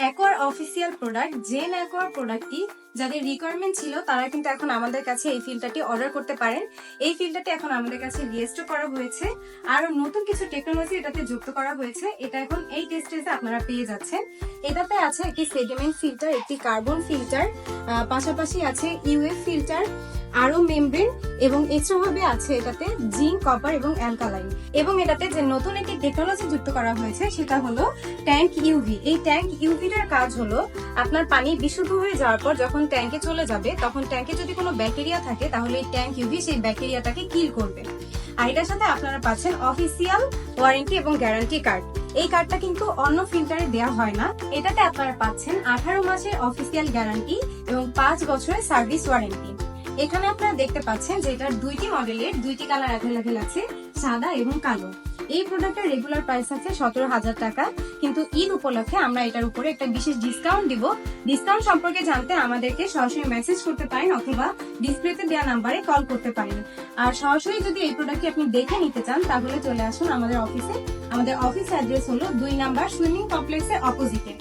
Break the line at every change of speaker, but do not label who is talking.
Acquire official product gen অ্যাকোয়ার প্রোডাক্টটি যাদের রিকোয়ারমেন্ট ছিল, তারা কিন্তু এখন আমাদের কাছে এই ফিল্টারটি অর্ডার করতে পারেন। এই ফিল্টারটি এখন আমাদের কাছে রিয়েস্টো করা হয়েছে। আর নতুন কিছু টেকনোলজি এটাতে যুক্ত করা হয়েছে। এটা এখন এই টেস্টেজে আপনারা পেয়ে যাচ্ছেন। এটাতে আছে একটি সেডিমেন্ট ফিল্টার একটি কার্বন ফিল্টার পাশাপাশি আছে ইউএফ ফিল্টার আরও মেমব্রেন এবং এক্সট্রা ভাবে আছে এটাতে জিঙ্ক, কপার এবং অ্যালকালাইন। এবং এটাতে যে নতুন একটি টেকনোলজি যুক্ত করা হয়েছে সেটা হলো ট্যাঙ্ক ইউভি। এই ট্যাঙ্ক ইউভিটার কাজ হলো আপনার পানি বিশুদ্ধ হয়ে যাওয়ার পর যখন ট্যাঙ্কে চলে যাবে, তখন ট্যাঙ্কে যদি কোনো ব্যাকটেরিয়া থাকে, তাহলে এই ট্যাঙ্ক ইউভি সেই ব্যাকটেরিয়াটাকে কিল করবে। আর এটার সাথে আপনারা পাচ্ছেন অফিসিয়াল ওয়ারেন্টি এবং গ্যারান্টি কার্ড এই কার্ডটা কিন্তু অন্য ফিল্টারে দেওয়া হয় না। এটাতে আপনারা পাচ্ছেন আঠারো মাসের অফিসিয়াল গ্যারান্টি এবং পাঁচ বছরের সার্ভিস ওয়ারেন্টি এখানে আপনারা দেখতে পাচ্ছেন যে এটার দুইটি মডেলের দুইটি কালার অ্যাভেলেবেল আছে, সাদা এবং কালো। এই প্রোডাক্টের রেগুলার প্রাইস আছে সতেরো হাজার টাকা। কিন্তু ঈদ উপলক্ষে আমরা এটার উপরে একটা বিশেষ ডিসকাউন্ট দিব। ডিসকাউন্ট সম্পর্কে জানতে আমাদেরকে সরাসরি মেসেজ করতে পারেন অথবা ডিসপ্লেতে দেওয়া নাম্বারে কল করতে পারেন। আর সরাসরি যদি এই প্রোডাক্টটি আপনি দেখে নিতে চান, তাহলে চলে আসুন আমাদের অফিসে আমাদের অফিস অ্যাড্রেস হলো দুই নাম্বার সুইমিং কমপ্লেক্সের অপোজিটে